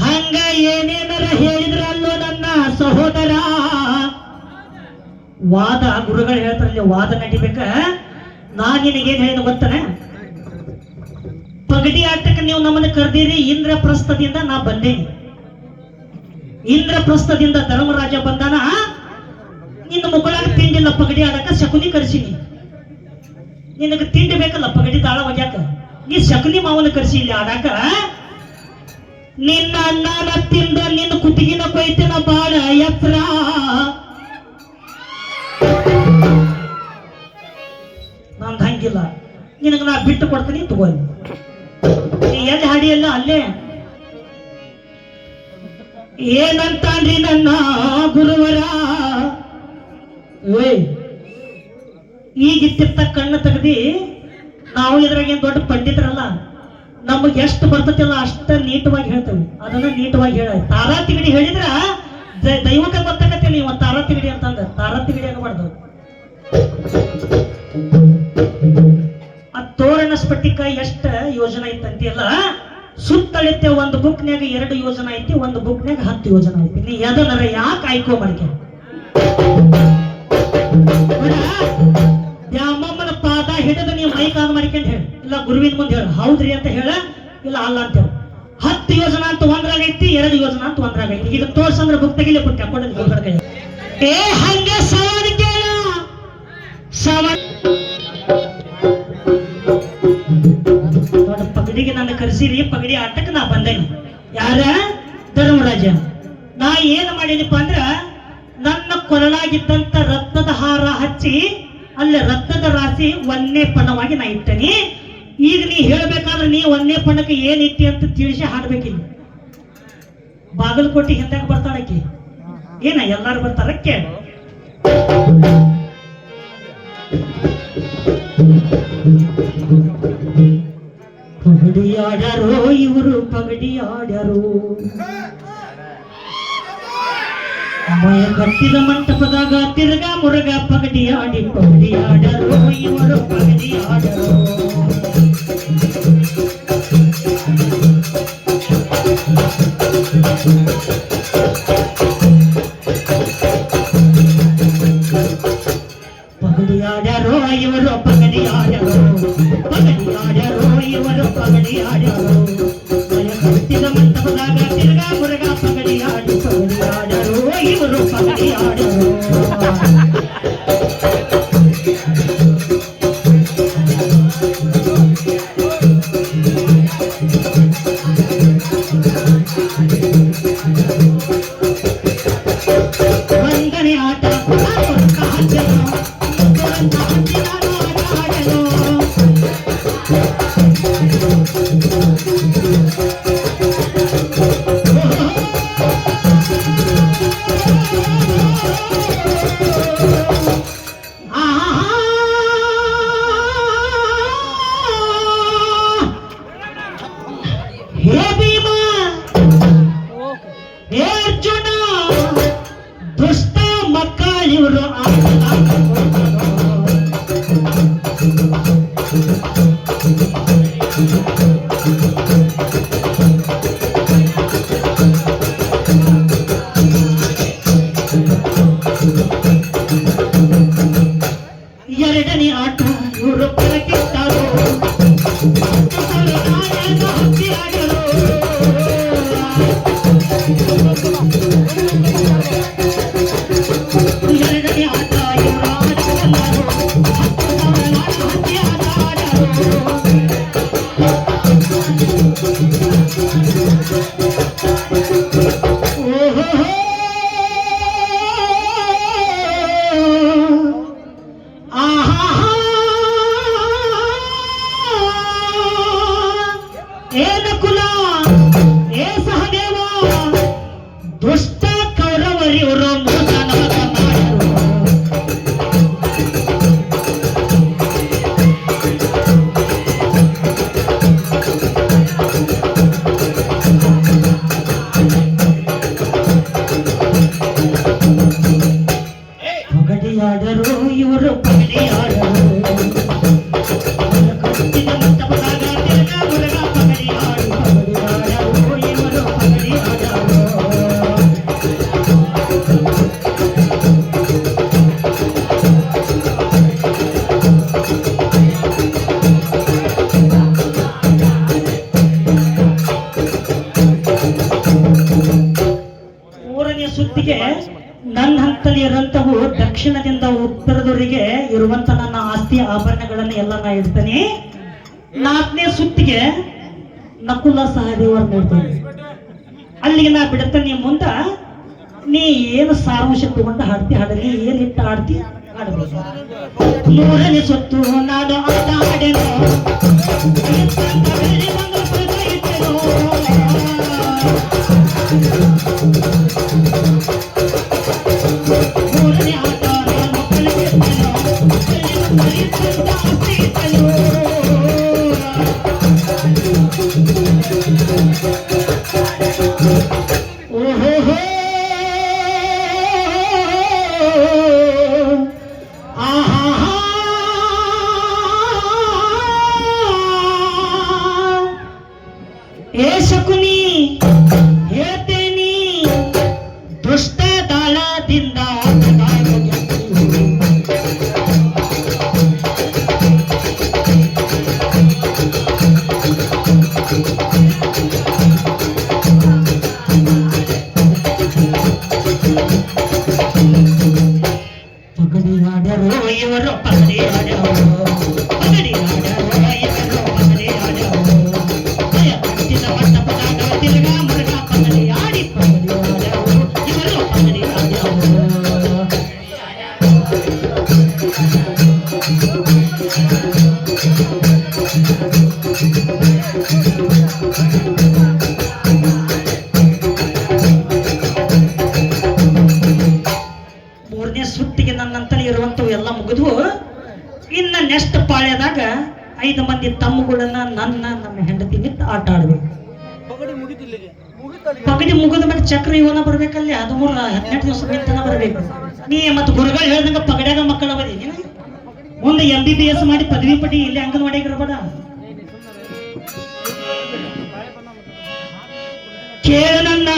ಹಂಗ ಏನೇನರ ಹೇಳಿದ್ರಲ್ಲೋ ನನ್ನ ಸಹೋದರ? ವಾದ ಗುರುಗಳು ಹೇಳ್ತಾರಲ್ಲ, ವಾದ ನಡಿಬೇಕ? ನಾ ಏನ್ ಹೇಳಿದ ಗೊತ್ತನ? ಪಗಡಿ ಆಟಕ್ಕೆ ನೀವು ನಮ್ಮನ್ನ ಕರೆದಿರಿ, ಇಂದ್ರಪ್ರಸ್ಥದಿಂದ ನಾ ಬಂದೇನಿ. ಇಂದ್ರಪ್ರಸ್ಥದಿಂದ ಧರ್ಮರಾಜ ಬಂದಾನ? ನಿನ್ನ ಮುಗಳಾಗ ತಿಂಡಿಲ್ಲ ಪಗಡಿ ಆಡಕ ಶಕುನಿ ಕರ್ಸಿನಿ. ನಿನಗ ತಿಂಡಿ ಬೇಕಲ್ಲ, ಪಗಡಿ ತಾಳ ಒಗ್ಯಾಕ? ನೀ ಶಕುನಿ ಮಾವನ ಕರ್ಸಿ ಇಲ್ಲಿ ಆಡಾಕ? ನಿನ್ನ ಅಣ್ಣನ ತಿಂದ ನಿನ್ನ ಕುತ್ತಿಗಿನ ಕೊಯ್ತಿನ ಬಾಳ ಎತ್ರ? ನಂದ್ ಹಂಗಿಲ್ಲ. ನಿನಗ ನಾ ಬಿಟ್ಟು ಕೊಡ್ತೀನಿ ತಗೋಲಿ ನೀ ಎಲ್ಲಿ ಹಾಡಿಯಲ್ಲ ಅಲ್ಲೇ? ಏನಂತಾನ್ರಿ ನನ್ನ ಗುರುವರ? ಏಯ್ ಈಗಿತ್ತಿರ್ತ ಕಣ್ಣು ತೆಗ್ದಿ, ನಾವು ಇದ್ರಾಗ ಏನ್ ದೊಡ್ಡ ಪಂಡಿತರಲ್ಲ, ನಮಗೆ ಎಷ್ಟು ಬರ್ತತಿಲ್ಲ ಅಷ್ಟ ನೀಟವಾಗಿ ಹೇಳ್ತೇವೆ. ಅದನ್ನ ನೀಟವಾಗಿ ಹೇಳ. ತಾರಾ ತಿಗಡಿ ಹೇಳಿದ್ರ ದೈವಕ್ಕೆ ಗೊತ್ತಾಗತ್ತಿಲ್ಲ ಇವ ತಾರಾ ತಿಗಡಿ ಅಂತಂದ. ತಾರಾ ತಿಗಡಿ ಅನ್ನಬಾರ್ದು ಆ ತೋರಣ ಸ್ಫಟಿಕ ಎಷ್ಟ ಯೋಜನೆ ಐತಂತಿಲ್ಲ ಸುತ್ತಳಿತೆ ಒಂದು ಬುಕ್ನ್ಯಾಗ ಎರಡು ಯೋಜನೆ ಐತಿ, ಒಂದು ಬುಕ್ನ್ಯಾಗ ಹತ್ತು ಯೋಜನೆ ಐತಿ. ನೀ ಎದನರ ಯಾಕೆ ಆಯ್ಕೋ ಮಾಡ್ಕೆ ಗುರುವಿನ ಮುಂದೆ ಹೇಳ, ಹೌದ್ರಿ ಅಂತ ಹೇಳ, ಇಲ್ಲ ಅಲ್ಲ ಅಂತ ಹೇಳ. ಹತ್ತು ಯೋಜನಾ ಅಂತ ಒಂದ್ರಾಗ ಐತಿ, ಎರಡು ಯೋಜನಾ ಅಂತ ಒಂದ್ರಾಗ ಐತಿ. ಈಗ ತೋರ್ಸಂದ್ರ ಬುಕ್ ಬಿಟ್ಟು ಕೊಡ್ ಗುರುಗಳ ಕೈ ಏ, ಹಂಗೆ ಸವಾದ ಕೇಳ. ಸವಾದ ಪಗಡಿಗೆ ನನ್ನ ಕರೆಸಿರಿ, ಪಗಡಿ ಆಟಕ್ಕೆ ನಾ ಬಂದೇನಿ. ಯಾರ? ಧರ್ಮರಾಜ. ನಾ ಏನ್ ಮಾಡಿದಪ್ಪ ಅಂದ್ರ, ನನ್ನ ಕೊರಳಾಗಿದ್ದಂತ ರತ್ನದ ಹಾರ ಹಚ್ಚಿ, ಅಲ್ಲಿ ರತ್ನದ ರಾಶಿ ಒಂದೇ ಪಣವಾಗಿ ನಾ ಇಟ್ಟನಿ. ಈಗ ನೀ ಹೇಳ್ಬೇಕಾದ್ರೆ ನೀ ಒಂದೇ ಪಣಕ್ಕೆ ಏನಿತ್ತಿ ಅಂತ ತಿಳಿಸಿ ಹಾಡ್ಬೇಕಿಲ್ಲ ಬಾಗಲಕೋಟೆ ಹಿಂದಾಗ ಬರ್ತಾಳಕ್ಕೆ ಏನ ಎಲ್ಲಾರು ಬರ್ತಾರಕ್ಕೆ ಪಗಡಿ ಆಡ್ಯಾರೋ ಇವರು, ಪಗಡಿ ಆಡ್ಯಾರೋ. ಮಯ ಕಟ್ಟಿದ ಮಂಟಪದಾಗ ತಿರ್ಗಾ ಮುರುಗ ಪಗಡಿ ಆಡಿ ಪಗಡಿ ಆಡ್ಯಾರೋ ಇವರು ಪಗಡಿ ಆಡ್ಯಾರೋ ಪಗಡಿ ಆಡ್ಯಾರೋ ಇವರು ಪಗಡಿ ಆಡ್ಯಾರೋ ಪಗಡಿ ಆಡ್ಯಾರೋ ಇವರು ಪಗಡಿ ಆಡ್ಯಾರೋ Música ಏನ ಇರುವಂತ ನನ್ನ ಆಸ್ತಿ ಆಭರಣಗಳನ್ನ ಎಲ್ಲ ನಾ ಇಡ್ತೇನೆ. ನಾಲ್ಕನೇ ಸುತ್ತಿಗೆ ನಕುಲ ಸಹದೇವರ ನೋಡ್ತೇನೆ ಅಲ್ಲಿಗೆ ನಾ ಬಿಡ್ತೇನೆ ಮುಂದ, ನೀ ಏನು ಸಾರಾಂಶ ತಗೊಂಡು ಹಾಡ್ತಿ ಹಾಡಲಿ ಏನ್ ಇಟ್ಟು ಹಾಡ್ತಿ ಹಾಡಬೇಕು. ಮೂರನೇ ಸುತ್ತು ನಾನು ಆಟ ಆಡೆನು. ಬೆಳ್ಳಿ ಬಂದು ಪಗಡಿ ಆಡ್ಯಾರೋ ಇವರು ಪಗಡಿ ಆಡ್ಯಾರೋ ಪಗಡಿ ಆಡ್ಯಾರೋ ಮೂರನೇ ಸುತ್ತಿಗೆ ನನ್ನಂತಲೇ ಇರುವಂಥವು ಎಲ್ಲ ಮುಗಿದು ಇನ್ನು ನೆಕ್ಸ್ಟ್ ಪಾಳ್ಯದಾಗ ಐದು ಮಂದಿ ತಮ್ಮಗಳನ್ನ ನನ್ನ ನಮ್ಮ ಹೆಂಡತಿ ನಿಂತು ಆಟ ಆಡ್ಬೇಕು ಪಗಡಿ ಮುಗಿದ ಮೇಲೆ ಚಕ್ರ ಇವನ ಬರ್ಬೇಕಲ್ಲಿ ಹದಿಮೂರು ಹದಿನೆಂಟು ದಿವಸ ನಿಂತನ ಬರ್ಬೇಕು ನೀ ಮತ್ತೆ ಗುರುಗಳು ಹೇಳ್ದಂಗ ಪಗಡ್ಯಾಗ ಮಕ್ಕಳ ಬದಿ ಮುಂದೆ ಎಂ ಬಿ ಬಿ ಎಸ್ ಮಾಡಿ ಪದವಿ ಪಡಿ ಇಲ್ಲಿ ಅಂಗನವಾಡಿಗೆ ಇರಬೇಡ ಕೇಳ ನನ್ನ